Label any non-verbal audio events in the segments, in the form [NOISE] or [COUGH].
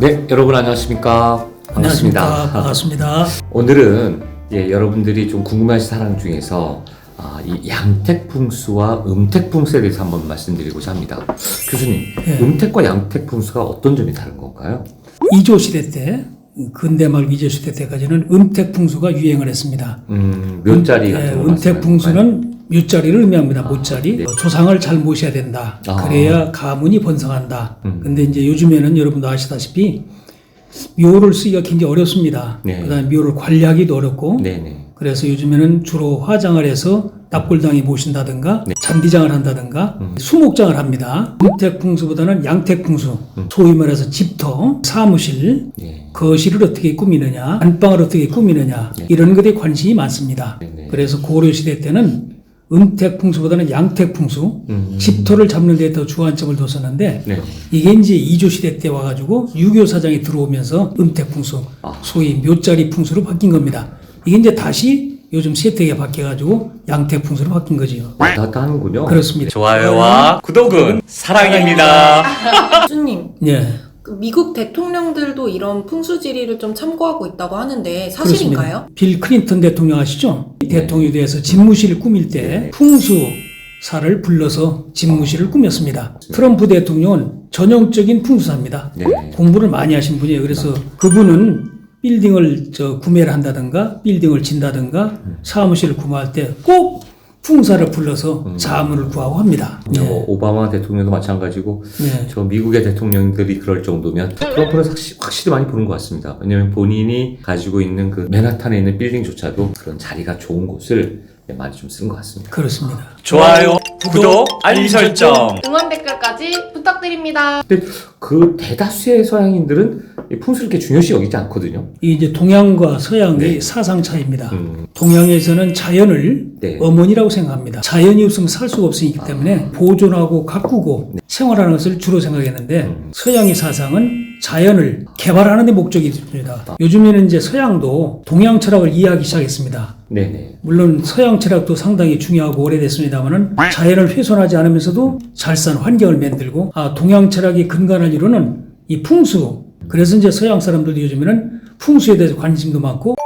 네, 여러분 안녕하십니까? 반갑습니다. 안녕하십니까. 반갑습니다. [LAUGHS] 오늘은 예, 여러분들이 좀 궁금해하신 사항 중에서 아, 이 양택풍수와 음택풍수에 대해서 한번 말씀드리고자 합니다. 교수님, 네. 음택과 양택풍수가 어떤 점이 다른 건가요? 이조 시대 때 근대 말 이조 시대 때까지는 음택 풍수가 유행을 했습니다. 음, 묘자리 예, 같은 거 음택 말씀하는 건가요? 풍수는 묘자리를 의미합니다. 아, 모자리. 네. 어, 조상을 잘 모셔야 된다. 아. 그래야 가문이 번성한다. 음. 근데 이제 요즘에는 여러분도 아시다시피 묘를 쓰기가 굉장히 어렵습니다. 네. 그다음에 묘를 관리하기도 어렵고 네 네. 그래서 요즘에는 주로 화장을 해서 납골당에 모신다든가 네. 잔디장을 한다든가 음. 수목장을 합니다. 음택풍수보다는 양택풍수, 음. 소위 말해서 집터, 사무실, 예. 거실을 어떻게 꾸미느냐, 안방을 어떻게 꾸미느냐 네. 이런 것에 관심이 많습니다. 네 네. 그래서 고려 시대 때는 음택풍수보다는 양택풍수, 음. 집터를 잡는 데더 주안점을 뒀었는데 네. 이게 이제 이조 시대 때 와가지고 유교 사장이 들어오면서 음택풍수, 아. 소위 묘자리 풍수로 바뀐 겁니다. 이게 이제 다시 요즘 세태가 바뀌어가지고 양택풍수로 바뀐 거지요. 왔다 갔다 하는군요. 그렇습니다. 좋아요와 구독은 사랑입니다. 교수님, [LAUGHS] 예. 그 미국 대통령들도 이런 풍수지리를 좀 참고하고 있다고 하는데 사실인가요? 그렇습니다. 빌 클린턴 대통령 아시죠? 네. 대통령이 돼서 집무실을 꾸밀 때 풍수사를 불러서 집무실을 꾸몄습니다. 트럼프 대통령은 전형적인 풍수사입니다. 네. 공부를 많이 하신 분이에요. 그래서 그분은 빌딩을 저 구매를 한다든가 빌딩을 진다든가 사무실을 구매할 때 꼭 풍사를 불러서 자문을 구하고 합니다. 어, 오바마 대통령도 마찬가지고 네. 저 미국의 대통령들이 그럴 정도면 트럼프는 확실히, 확실히 많이 보는 것 같습니다. 왜냐하면 본인이 가지고 있는 그 맨하탄에 있는 빌딩조차도 그런 자리가 좋은 곳을 많이 좀 쓰는 것 같습니다. 그렇습니다. 좋아요, 구독, 알림 설정. 응원 댓글까지 부탁드립니다. 근데 그 대다수의 서양인들은 이 풍수를 이렇게 중요시 여기지 않거든요. 이게 이제 동양과 서양의 네. 사상 차이입니다. 음, 동양에서는 자연을 네. 어머니라고 생각합니다. 자연이 없으면 살 수가 없으기 때문에 보존하고 가꾸고 생활하는 것을 주로 생각했는데 음. 서양의 사상은 자연을 개발하는 데 목적이 있습니다. 요즘에는 이제 서양도 동양 철학을 이해하기 시작했습니다. 네네. 물론 서양 철학도 상당히 중요하고 오래됐습니다만은 자연을 훼손하지 않으면서도 잘산 환경을 만들고 아 동양 철학이 근간할 이유는 이 풍수 그래서 이제 서양 사람들도 요즘에는 풍수에 대해서 관심도 많고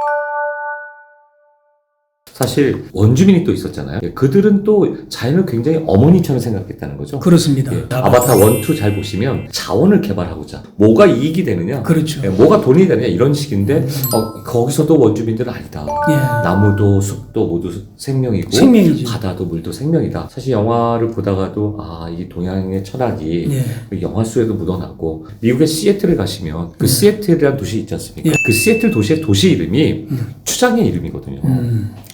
사실 원주민이 또 있었잖아요. 예, 그들은 또 자연을 굉장히 어머니처럼 생각했다는 거죠. 그렇습니다. 예, 아바타 1, 2잘 보시면 자원을 개발하고자 뭐가 이익이 되느냐, 그렇죠. 예, 뭐가 돈이 되느냐 이런 식인데 어, 거기서도 원주민들은 아니다. 예. 나무도 숲도 모두 생명이고 생명이지. 바다도 물도 생명이다. 사실 영화를 보다가도 아, 이 동양의 철학이 예. 그 영화 속에도 묻어났고 미국의 시애틀에 가시면 그 시애틀이라는 도시 있지 않습니까? 예. 그 시애틀 도시의 도시 이름이 추장의 이름이거든요. 음.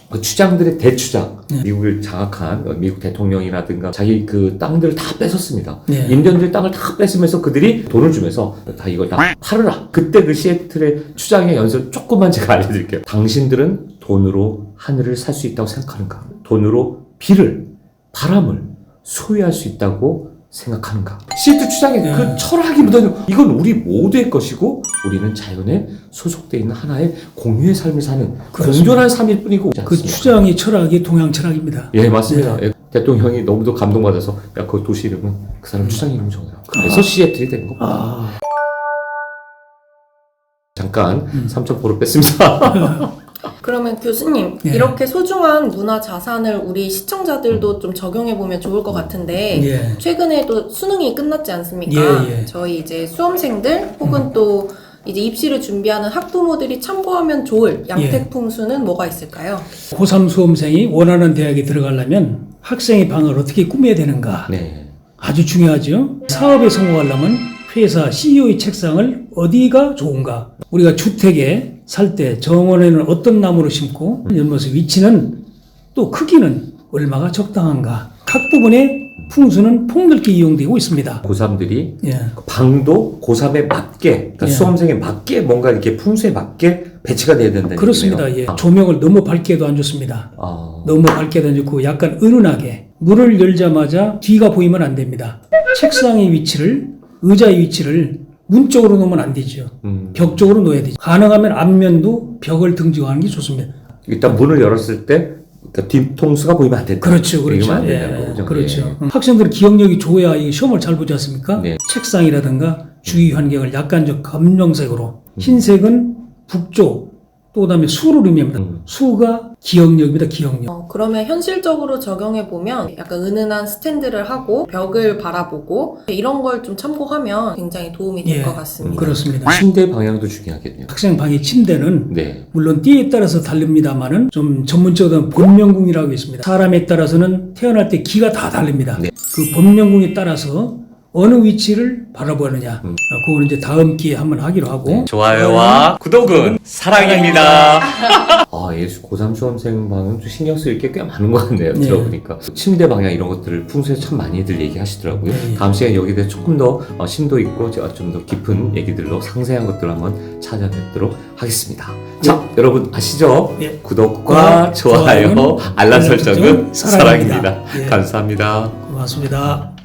그 추장들의 대추장, 네. 미국을 장악한 어, 미국 대통령이라든가 자기 그 땅들을 다 뺏었습니다. 네. 인디언들 땅을 다 뺏으면서 그들이 돈을 주면서 다 이걸 다 팔으라. 그때 그 시애틀의 추장의 연설 조금만 제가 [LAUGHS] 알려드릴게요. 당신들은 돈으로 하늘을 살 수 있다고 생각하는가? 돈으로 비를, 바람을 소유할 수 있다고 생각하는가? 시애틀 추장의 네. 그 철학이 묻어있는 이건 우리 모두의 것이고 우리는 자연에 소속되어 있는 하나의 공유의 삶을 사는 그렇습니다. 공존한 삶일 뿐이고 그 추장의 철학이 동양 철학입니다. 예 맞습니다. 예, 대통령이 너무도 감동받아서 야 그 도시 이름은 그 사람 추장 이름 정해라. 그래서 시애틀이 된 겁니다. 아, 잠깐 3.5로 뺐습니다. [LAUGHS] 그러면 교수님, 예. 이렇게 소중한 문화 자산을 우리 시청자들도 좀 적용해 보면 좋을 것 같은데 예. 최근에도 수능이 끝났지 않습니까? 예, 예. 저희 이제 수험생들 혹은 또 이제 입시를 준비하는 학부모들이 참고하면 좋을 예. 양택 풍수는 뭐가 있을까요? 고3 수험생이 원하는 대학에 들어가려면 학생의 방을 어떻게 꾸며야 되는가 네. 아주 중요하죠. 사업에 성공하려면 회사 CEO의 책상을 어디가 좋은가? 우리가 주택에 살 때 정원에는 어떤 나무를 심고 연못의 위치는 또 크기는 얼마가 적당한가? 각 부분의 풍수는 폭넓게 이용되고 있습니다. 고3들이 예. 방도 고3에 맞게 그러니까 예. 수험생에 맞게 뭔가 이렇게 풍수에 맞게 배치가 돼야 된다는 그렇습니다. 예. 조명을 너무 밝게 해도 안 좋습니다. 아, 너무 밝게 해도 안 좋고 약간 은은하게 문을 열자마자 뒤가 보이면 안 됩니다. 책상의 위치를 의자의 위치를 문 쪽으로 놓으면 안 되죠. 음, 벽 쪽으로 놓아야 되죠. 가능하면 앞면도 벽을 등지고 하는 게 좋습니다. 일단 문을 열었을 때 그러니까 뒤통수가 보이면 안 된다. 그렇죠, 그렇죠. 안 예, 된다는 거죠. 그렇죠. 예. 음. 학생들 기억력이 좋아야 이 시험을 잘 보지 않습니까? 네. 책상이라든가 주위 환경을 약간 좀 검정색으로 흰색은 북쪽 또 그다음에 수를 의미합니다. 음. 수가 기억력입니다. 기억력. 어, 그러면 현실적으로 적용해 보면 약간 은은한 스탠드를 하고 벽을 바라보고 이런 걸 좀 참고하면 굉장히 도움이 될 예, 것 같습니다. 그렇습니다. 침대 방향도 중요하겠네요. 학생 방의 침대는 네. 물론 띠에 따라서 다릅니다만은 좀 전문적으로 본명궁이라고 있습니다. 사람에 따라서는 태어날 때 기가 다 다릅니다. 네. 그 본명궁에 따라서 어느 위치를 바라보느냐, 음. 어, 그거는 이제 다음 기회에 한번 하기로 하고 좋아요와 구독은 사랑입니다. [LAUGHS] 아, 예수 고3 수험생 방은 좀 신경 쓸 게 꽤 많은 것 같네요. 네. 들어보니까. 침대 방향 이런 것들을 평소에 참 많이들 얘기하시더라고요. 네. 다음 시간에 여기에 대해 조금 더 어, 심도 있고 좀 더 깊은 얘기들로 상세한 것들을 한번 찾아뵙도록 하겠습니다. 자, 여러분 아시죠? 예. 구독과 좋아요, 알람 설정은 사랑입니다. 사랑입니다. 예. 감사합니다. 고맙습니다.